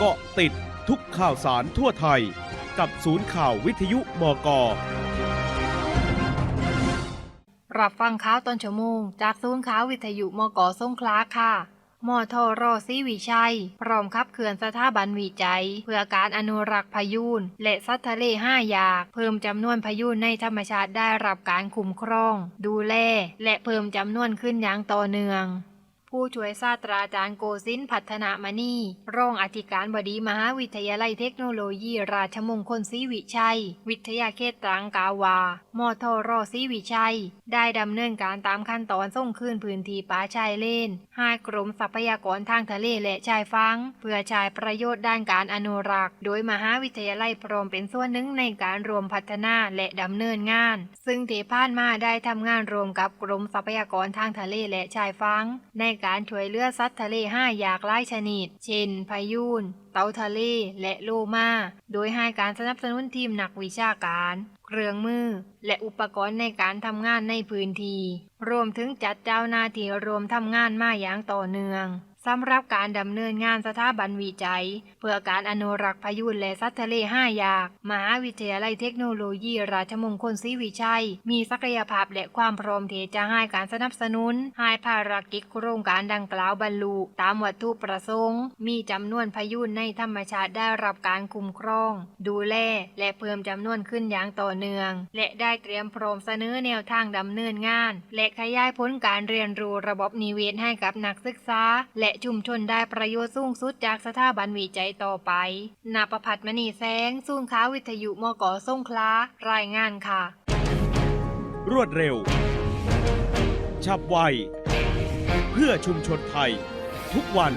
เกาะติดทุกข่าวสารทั่วไทย กับศูนย์ข่าววิทยุบก รับฟังข่าวตอนชั่วโมง จากศูนย์ข่าววิทยุมกสงขลาค่ะมอทรศรีวิชัย พร้อมขับเคลื่อนสถาบันวิจัย เพื่อการอนุรักษ์พายุนและสัตว์ทะเลห้าอยาก เพิ่มจำนวนพายุนในธรรมชาติได้รับการคุ้มครอง ดูแล และเพิ่มจำนวนขึ้นอย่างต่อเนื่อง ผู้ช่วยศาสตราจารย์โกศินพัฒนามณีรองอธิการบดีมหาวิทยาลัยเทคโนโลยีราชมงคลศรีวิชัย วิทยาเขตตรังกาวา มทรศรีวิชัย ได้ดำเนินการตามขั้นตอนส่งคืนพื้นที่ป่าชายเลนให้กรมทรัพยากรทางทะเลและชายฝั่งเพื่อใช้ประโยชน์ด้านการอนุรักษ์ โดยมหาวิทยาลัยพร้อมเป็นส่วนหนึ่งในการรวมพัฒนาและดำเนินงาน ซึ่งที่ผ่านมาได้ทำงานรวมกับกรมทรัพยากรทางทะเลและชายฝั่งในการช่วยเหลือสัตว์ทะเลห้าอยากไล่ชนิด เช่นพายุนาทะเลและโลมา โดยให้การสนับสนุนทีมนักวิชาการ เครื่องมือ และอุปกรณ์ในการทำงานในพื้นที่ รวมถึงจัดเจ้าหน้าที่รวมทำงานมาอย่างต่อเนื่องสำหรับการดำเนินงานสถาบันวิจัย เพื่อการอนุรักษ์พายุนและสัตว์ทะเลห้าอยาก มหาวิทยาลัยเทคโนโลยีราชมงคลศรีวิชัย มีศักยภาพและความพร้อมที่จะให้การสนับสนุน ให้ภารกิจโครงการดังกล่าวบรรลุตามวัตถุประสงค์ มีจำนวนพายุนในธรรมชาติได้รับการคุ้มครอง ดูแลและเพิ่มจำนวนขึ้นอย่างต่อเนื่อง และได้เตรียมพร้อมเสนอแนวทางดำเนินงาน และขยายผลการเรียนรู้ระบบนิเวศให้กับนักศึกษา และชุมชนได้ประโยชน์สูงสุดจากสถาบันวิจัยต่อไปนาประพัฒมณีแสงศูนย์ข่าวิทยุมกส่งขลารายงานค่ะ รวดเร็ว ฉับไว เพื่อชุมชนไทย ทุกวัน